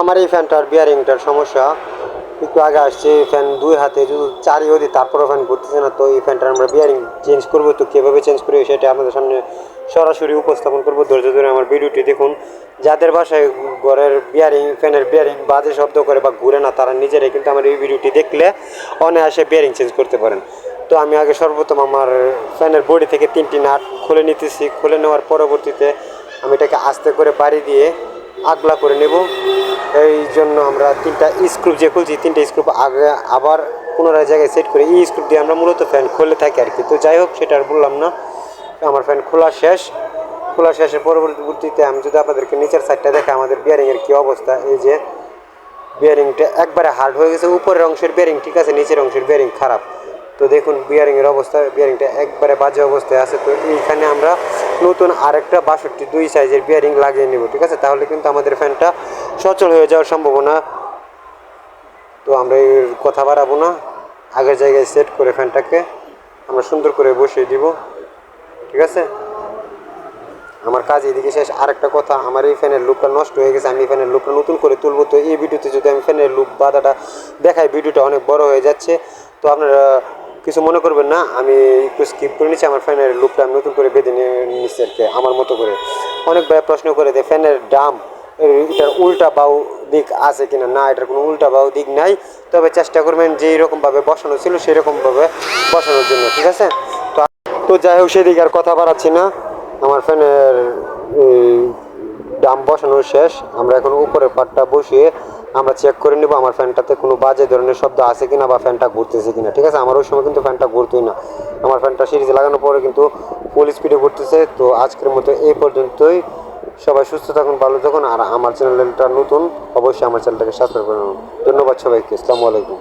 আমার এই ফ্যানটার বিয়ারিংটার সমস্যা। একটু আগে আসছে এই ফ্যান দুই হাতে যদি চারিও দিই তারপরেও ফ্যান ঘুরতেছে না, তো এই ফ্যানটার আমরা বিয়ারিং চেঞ্জ করব, তো কীভাবে চেঞ্জ করি সেটা আপনাদের সামনে সরাসরি উপস্থাপন করব। ধৈর্য ধরে আমার ভিডিওটি দেখুন। যাদের বাসায় ঘরের বিয়ারিং, ফ্যানের বিয়ারিং বাজে শব্দ করে বা ঘুরে না, তারা নিজেরাই কিন্তু আমার এই ভিডিওটি দেখলে অনায়াসে বিয়ারিং চেঞ্জ করতে পারেন। তো আমি আগে সর্বপ্রথম আমার ফ্যানের বডি থেকে তিনটি নাট খুলে নিতেছি। খুলে নেওয়ার পরবর্তীতে আমি এটাকে আস্তে করে বাড়ি দিয়ে আগলা করে নেব। এই জন্য আমরা তিনটা স্ক্রুপ যে খুলছি, তিনটা স্ক্রুপ আগে আবার পুনরায় জায়গায় সেট করে। এই স্ক্রুপ দিয়ে আমরা মূলত ফ্যান খুলে থাকি আর কি। তো যাই হোক, সেটা আর বললাম না। আমার ফ্যান খোলা শেষ। খোলা শেষের পরবর্তীতে আমি যদি আপনাদেরকে নিচের সাইডটা দেখে আমাদের বিয়ারিংয়ের কী অবস্থা, এই যে বিয়ারিংটা একবারে হার্ড হয়ে গেছে। উপরের অংশের বিয়ারিং ঠিক আছে, নিচের অংশের বিয়ারিং খারাপ। তো দেখুন বিয়ারিংয়ের অবস্থা বিয়ারিংটা একবারে বাজে অবস্থায় আছে। তো এইখানে আমরা নতুন আরেকটা বাষট্টি দুই সাইজের বিয়ারিং লাগিয়ে নেব, ঠিক আছে? তাহলে কিন্তু আমাদের ফ্যানটা সচল হয়ে যাওয়ার সম্ভাবনা। তো আমরা এর কথা বাড়াবো না। আগের জায়গায় সেট করে ফ্যানটাকে আমরা সুন্দর করে বসিয়ে দিব, ঠিক আছে? আমার কাজ এদিকে শেষ। আরেকটা কথা, আমার এই ফ্যানের লুকটা নষ্ট হয়ে গেছে, আমি ফ্যানের লুকটা নতুন করে তুলবো। তো এই ভিডিওতে যদি আমি ফ্যানের লুক বাধাটা দেখাই, ভিডিওটা অনেক বড় হয়ে যাচ্ছে। তো আপনারা কিছু মনে করবেন না, আমি একটু স্কিপ করে নিচ্ছি, আমার ফ্যানের লুকটা আমি নতুন করে বেঁধে নিয়ে নিচ্ছি আমার মতো করে। অনেক ভাই প্রশ্ন করে যে, ফ্যানের দাম এটার উল্টা বাউ দিক আছে কিনা? না, এটার কোনো উল্টা বাউ দিক নাই। তবে চেষ্টা করবেন যেই রকমভাবে বসানো ছিল, সেই রকমভাবে বসানোর জন্য, ঠিক আছে? তো তো যাই হোক, সেদিকে আর কথা বাড়াচ্ছি না। আমার ফ্যানের দাম বসানো শেষ। আমরা এখন উপরের পাটটা বসিয়ে আমরা চেক করে নিব আমার ফ্যানটাতে কোনো বাজে ধরনের শব্দ আছে কিনা বা ফ্যানটা ঘুরতেছে কিনা, ঠিক আছে? আমার ওই সময় কিন্তু ফ্যানটা ঘুরতোই না। আমার ফ্যানটা সিরিজ লাগানোর পরে কিন্তু ফুল স্পিডে ঘুরতেছে। তো আজকের মতো এই পর্যন্তই। সবাই সুস্থ থাকুন, ভালো থাকুন। আর আমার চ্যানেলটা নতুন, অবশ্যই আমার চ্যানেলটাকে সাবস্ক্রাইব করুন ধন্যবাদ সবাইকে। আসসালামু আলাইকুম।